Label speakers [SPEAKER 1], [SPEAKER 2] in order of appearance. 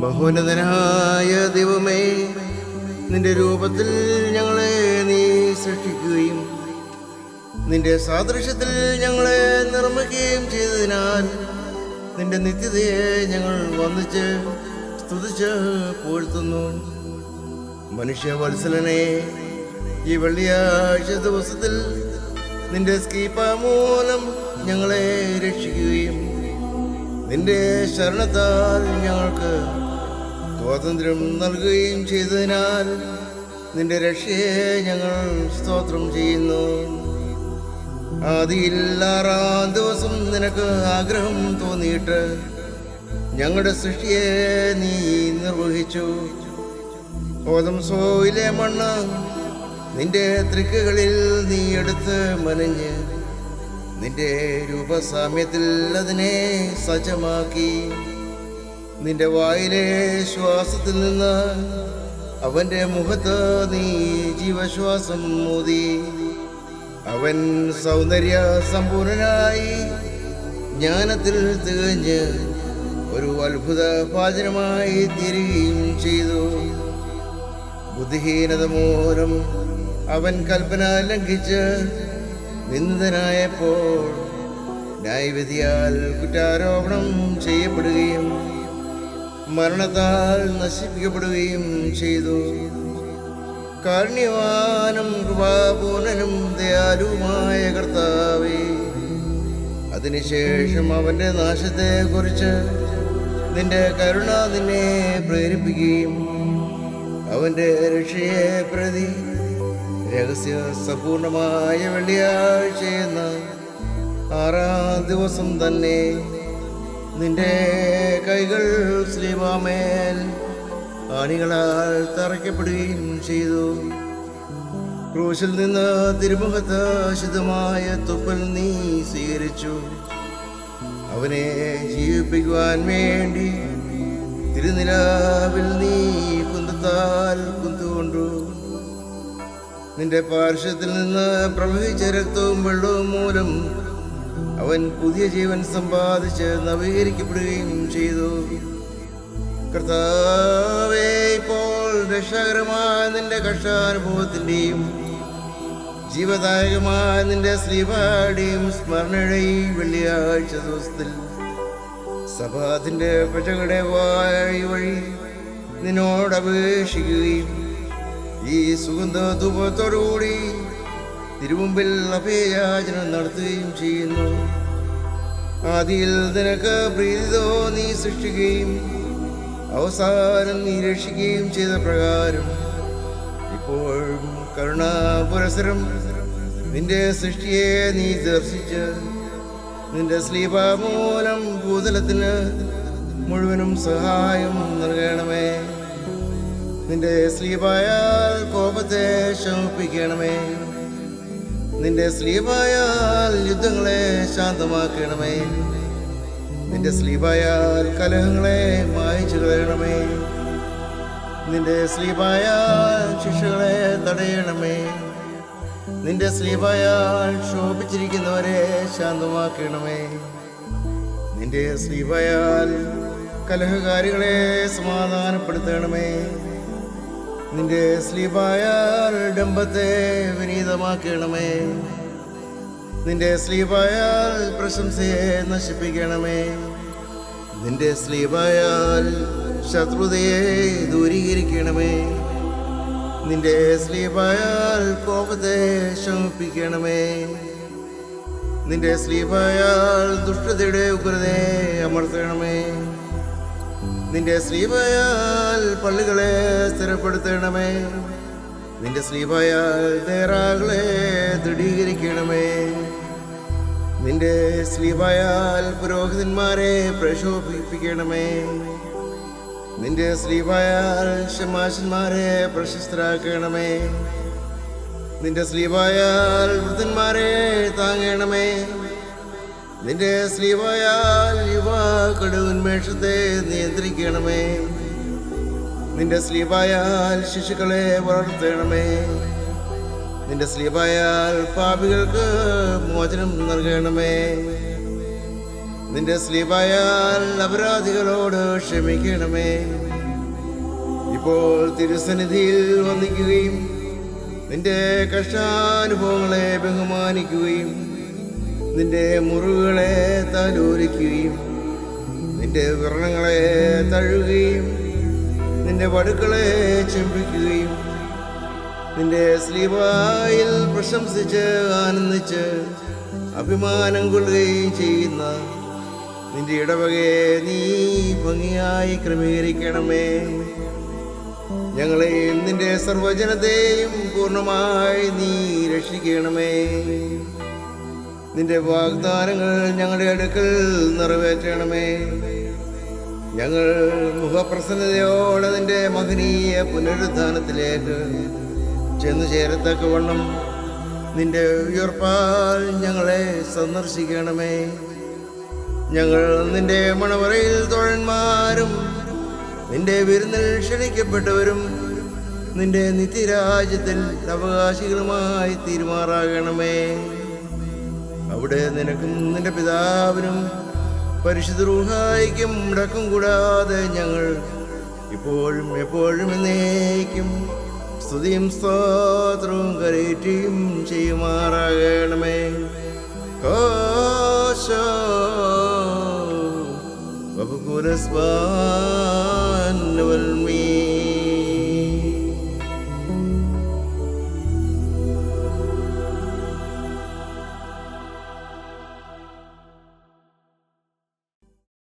[SPEAKER 1] ബഹുനതനായ ദൈവമേ നിന്റെ രൂപത്തിൽ ഞങ്ങളെ നീ സൃഷ്ടിക്കുകയും നിന്റെ സാദൃശ്യത്തിൽ ഞങ്ങളെ നിർമ്മിക്കുകയും ചെയ്തതിനാൽ നിന്റെ നിത്യതയെ ഞങ്ങൾ വന്നിച്ച് സ്തുതിച്ച് പുകഴ്ത്തുന്നു മനുഷ്യവത്സലനെ ഈ വെള്ളിയാഴ്ച ദിവസത്തിൽ നിന്റെ സ്കീപ്പ മൂലം ഞങ്ങളെ രക്ഷിക്കുകയും നിന്റെ ശരണത്താൽ ഞങ്ങൾക്ക് സ്വാതന്ത്ര്യം നൽകുകയും ചെയ്തതിനാൽ നിന്റെ രക്ഷയെ ഞങ്ങൾ സ്തോത്രം ചെയ്യുന്നു. ആദിയില്ലാറാം ദിവസം നിനക്ക് ആഗ്രഹം തോന്നിയിട്ട് ഞങ്ങളുടെ സൃഷ്ടിയെ നീ നിർവഹിച്ചു. ഓതം സോയിലെ മണ്ണ് നിന്റെ തൃക്കുകളിൽ നീ എടുത്ത് മനഞ്ഞ് നിന്റെ രൂപസാമ്യത്തിൽ അതിനെ സജ്ജമാക്കി. നിന്റെ വായിലെ ശ്വാസത്തിൽ നിന്ന് അവന്റെ മുഖത്ത് നീ ജീവശ്വാസം മൂതി അവൻ സൗന്ദര്യ സമ്പൂർണനായി ജ്ഞാനത്തിൽ തികഞ്ഞ് ഒരു അത്ഭുത പാചനമായി തീരുകയും ചെയ്തു. ബുദ്ധിഹീനത മൂലം അവൻ കൽപ്പന ലംഘിച്ച് നിന്ദിതനായപ്പോൾ ന്യായവിധിയാൽ കുറ്റാരോപണം ചെയ്യപ്പെടുകയും മരണത്താൽ നശിപ്പിക്കപ്പെടുകയും ചെയ്തു. കാരുണ്യവാനും കൃപാപൂർണനും ദയാലുവുമായ കർത്താവേ അതിനുശേഷം അവന്റെ നാശത്തെക്കുറിച്ച് നിന്റെ കരുണ നിന്നെ പ്രേരിപ്പിക്കുകയും അവന്റെ രക്ഷയെ പ്രതി രഹസ്യ സമ്പൂർണമായ വെള്ളിയാഴ്ച എന്ന ആറാം ദിവസം തന്നെ നിന്റെ കൈകൾ ശ്രീമാമേൽ ആണികളാൽ തറയ്ക്കപ്പെടുകയും ചെയ്തു. ക്രൂശിൽ നിന്ന് തിരുമുഖത്ത് ശുദ്ധമായ തുപ്പൽ നീ സ്വീകരിച്ചു. അവനെ ജീവിപ്പിക്കുവാൻ വേണ്ടി തിരുനിലാവിൽ നീ നിന്റെ പാർശ്വത്തിൽ നിന്ന് പ്രവഹിച്ച രക്തവും വെള്ളവും മൂലം അവൻ പുതിയ ജീവൻ സമ്പാദിച്ച് നവീകരിക്കപ്പെടുകയും ചെയ്തു. കർത്താവേ ഇപ്പോൾ രക്ഷകരമായ നിന്റെ കഷ്ടാനുഭവത്തിന്റെയും ജീവദായകമായ നിന്റെ ശ്രീപാടിയും സ്മരണയുടെ ഈ വെള്ളിയാഴ്ച ദിവസത്തിൽ സഭാതിന്റെ പ്രജകളുടെ വായി വഴി നിന്നോട് അപേക്ഷിക്കുകയും ഈ സുഗന്ധ ധൂപത്തോടുകൂടി തിരുമുമ്പിൽ അഭയയാചനം നടത്തുകയും ചെയ്യുന്നു. ആദിയിൽ നിനക്ക് പ്രീതിതോ നീ സൃഷ്ടിക്കുകയും അവസാനം നീ രക്ഷിക്കുകയും ചെയ്ത പ്രകാരം ഇപ്പോഴും കരുണാപുരസരം നിന്റെ സൃഷ്ടിയെ നീ ദർശിച്ച് നിന്റെ സ്ലീപ മൂലം ഭൂതലത്തിന് മുഴുവനും സഹായം നൽകണമേ. നിന്റെ സ്ലീപായാൽ കോപത്തെ ശമിപ്പിക്കണമേ. നിന്റെ സ്ലീപായാൽ യുദ്ധങ്ങളെ ശാന്തമാക്കണമേ. നിന്റെ സ്ലീപായാൽ കലഹങ്ങളെ മായച്ചു കളയണമേ. നിന്റെ സ്ലീപായാൽ ശിക്ഷകളെ തടയണമേ. നിന്റെ സ്ലീപായാൽ ശോഭിച്ചിരിക്കുന്നവരെ ശാന്തമാക്കണമേ. നിന്റെ സ്ലീപായാൽ കലഹകാരികളെ സമാധാനപ്പെടുത്തണമേ. നിന്റെ സ്ലീപായ ഡംബത്തെ വിനീതമാക്കണമേ. നിന്റെ സ്ലീപായാൽ പ്രശംസയെ നശിപ്പിക്കണമേ. നിന്റെ സ്ലീപായാൽ ശത്രുതയെ ദൂരീകരിക്കണമേ. നിന്റെ സ്ലീപായാൽ കോപത്തെ ശമിപ്പിക്കണമേ. നിന്റെ സ്ലീപായാൽ ദുഷ്ടതയുടെ ഉഗ്രതയെ അമർത്തണമേ. നിന്റെ ശ്രീപയാൽ പള്ളികളെ സ്ഥിരപ്പെടുത്തണമേ. നിന്റെ ശ്രീപയാൽ തേറാകളെ ദൃഢീകരിക്കണമേ. നിന്റെ സ്ലീപായാൽ പുരോഹിതന്മാരെ പ്രശോഭിപ്പിക്കണമേ. നിന്റെ സ്ലീപായാൽ ശമാശന്മാരെ പ്രശസ്തരാക്കണമേ. നിന്റെ സ്ലീപായാൽ വൃദ്ധന്മാരെ താങ്ങണമേ. നിന്റെ സ്ലീവായാൽ യുവാക്കളുടെ ഉന്മേഷത്തെ നിയന്ത്രിക്കണമേ. നിന്റെ സ്ലീവായാൽ ശിശുക്കളെ വളർത്തണമേ. നിന്റെ സ്ലീവായാൽ പാപികൾക്ക് മോചനം നൽകണമേ. നിന്റെ സ്ലീപായാൽ അപരാധികളോട് ക്ഷമിക്കണമേ. ഇപ്പോൾ തിരുസന്നിധിയിൽ വന്നിക്കുകയും നിന്റെ കഷ്ടാനുഭവങ്ങളെ ബഹുമാനിക്കുകയും നിന്റെ മുറിവുകളെ താലോലിക്കുകയും നിന്റെ വ്രണങ്ങളെ തഴുകുകയും നിന്റെ വടുക്കളെ ചെമ്പിക്കുകയും നിന്റെ സ്ലീവായിൽ പ്രശംസിച്ച് ആനന്ദിച്ച് അഭിമാനം കൊള്ളുകയും ചെയ്യുന്ന നിന്റെ ഇടവകയെ നീ ഭംഗിയായി ക്രമീകരിക്കണമേ. ഞങ്ങളെയും നിന്റെ സർവജനത്തെയും പൂർണമായി നീ രക്ഷിക്കണമേ. നിന്റെ വാഗ്ദാനങ്ങൾ ഞങ്ങളുടെ അടുക്കൽ നിറവേറ്റണമേ. ഞങ്ങൾ മുഖപ്രസന്നതയോടെ നിന്റെ മഹനീയ പുനരുദ്ധാനത്തിലേക്ക് ചെന്നു ചേരത്തക്കവണ്ണം നിന്റെ ഉയർപ്പാൽ ഞങ്ങളെ സന്ദർശിക്കണമേ. ഞങ്ങൾ നിന്റെ മണവറയിൽ തോഴന്മാരും നിന്റെ വിരുന്നിൽ ക്ഷണിക്കപ്പെട്ടവരും നിന്റെ നിത്യരാജ്യത്തിൽ അവകാശികളുമായി തീരുമാറാകണമേ. അവിടെ നിനക്കും നിന്റെ പിതാവിനും പരിശുദ്ധ റൂഹായിക്കും മുടക്കം കൂടാതെ ഞങ്ങൾ ഇപ്പോഴും എപ്പോഴും എന്നേക്കും സ്തുതിയും സ്തോത്രവും കരയറ്റിയും ചെയ്യുമാറാകണമേ. കോശോ വപുകുലസ്വാൻ